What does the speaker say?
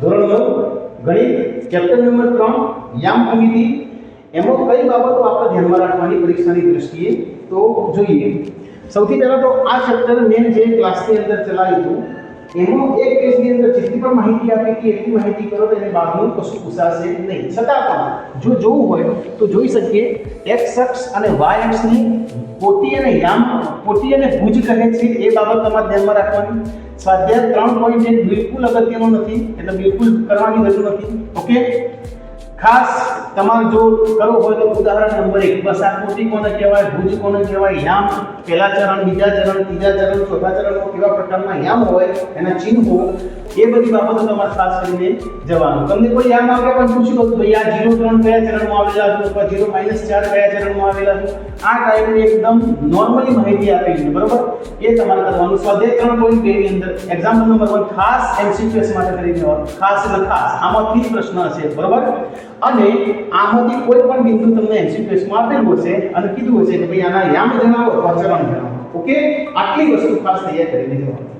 ધોરણ નવ, ગણિત ચેપ્ટર નંબર ત્રણ, યામ ભૂમિતિ એમાં કઈ બાબતો આપણે ધ્યાનમાં રાખવાની પરીક્ષાની દ્રષ્ટિએ તો જોઈએ. સૌથી પહેલા તો આ ચેપ્ટર મેં જે ક્લાસની અંદર ચલાવ્યું હતું એમાં એક કેસની અંદર જેટલી પણ માહિતી આપી હતી એટલી માહિતી કરો તો એને બહારનું કશું પૂછાશે નહીં. છતાં પણ જો જોવું હોય તો જોઈ શકીએ એક્સ અક્ષ અને વાય અક્ષની પોટી અને યામ પોટી અને ભુજ કહે છે. એ બાબત તમારે ધ્યાનમાં રાખવાની. સ્વાધ્યાય ત્રણ પોઈન્ટ એક બિલકુલ અગત્યનો નથી, એટલે બિલકુલ કરવાની જરૂર નથી. ઓકે ખાસ તમારે જો કરવો હોય તો ઉદાહરણ નંબર એક બસ આ કોટી કોને કહેવાય ભુજ કોને કહેવાય, યામ, પહેલા ચરણ, બીજા ચરણ, ત્રીજા ચરણ, ચોથા ચરણ, કેવા પ્રકારના યામ હોય, એના ચિહ્નો એ બધી બાબતો તમારે ખાસ કરીને જવાનું. તમને કોઈ યામ આપણે પણ પૂછ્યું તો ભાઈ, આ જીરો ત્રણ કયા ચરણમાં આવેલા છે? અથવા જીરો માઇનસ ચાર કયા ચરણમાં આવેલા છે? આ ટાઈપની એકદમ નોર્મલી માહિતી આપેલી છે, બરોબર? એ તમારે કરવાનું. સ્વાધ્યાય ત્રણ પોઈન્ટ બે અંદર એક્ઝામ્પલ નંબર વન ખાસ એમસીક્યુએસ માટે કરી દેવાનું ખાસ એટલે ખાસ આમાંથી પ્રશ્ન હશે, બરોબર? અને આમાંથી કોઈ પણ બિંદુ તમને એમસીક્યુએસમાં આપેલું હશે અને કીધું હશે કે ભાઈ આના યામ જણાવો અથવા જણાવો. ઓકે? આટલી વસ્તુ ખાસ તૈયાર કરીને જવાનું